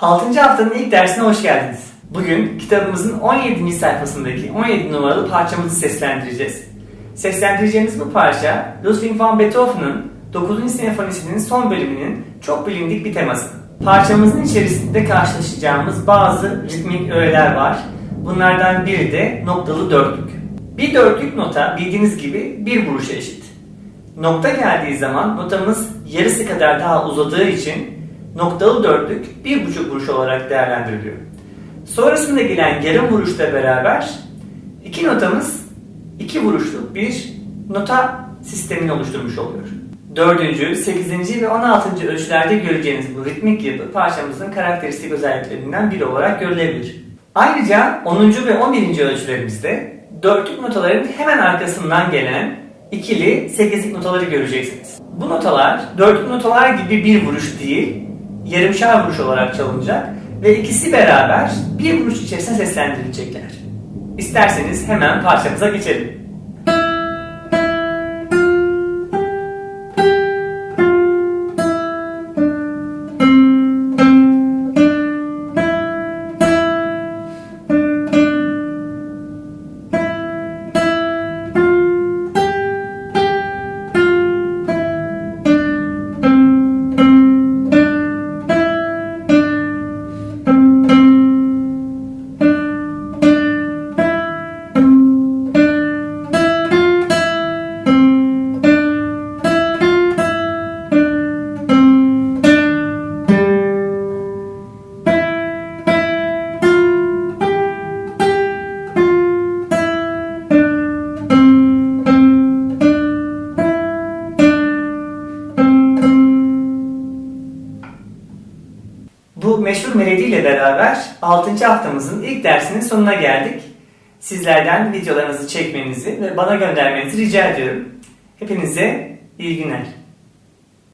6. haftanın ilk dersine hoş geldiniz. Bugün kitabımızın 17. sayfasındaki 17 numaralı parçamızı seslendireceğiz. Seslendireceğimiz bu parça Ludwig van Beethoven'ın 9. senfonisinin son bölümünün çok bilindik bir teması. Parçamızın içerisinde karşılaşacağımız bazı ritmik öğeler var. Bunlardan biri de noktalı dörtlük. Bir dörtlük nota bildiğiniz gibi bir vuruşa eşit. Nokta geldiği zaman notamız yarısı kadar daha uzadığı için noktalı bir buçuk vuruş olarak değerlendiriliyor. Sonrasında gelen yarım vuruşla beraber iki notamız iki vuruşluk bir nota sistemini oluşturmuş oluyor. Dördüncü, sekizinci ve on altıncı ölçülerde göreceğiniz bu ritmik yapı parçamızın karakteristik özelliklerinden biri olarak görülebilir. Ayrıca 10. ve 11. ölçülerimizde dörtlük notaların hemen arkasından gelen ikili sekizlik notaları göreceksiniz. Bu notalar dörtlük notalar gibi bir vuruş değil, yarımşar vuruş olarak çalınacak ve ikisi beraber bir vuruş içerisinde seslendirilecekler. İsterseniz hemen parçamıza geçelim. Bu meşhur melodiyle beraber 6. haftamızın ilk dersinin sonuna geldik. Sizlerden videolarınızı çekmenizi ve bana göndermenizi rica ediyorum. Hepinize iyi günler.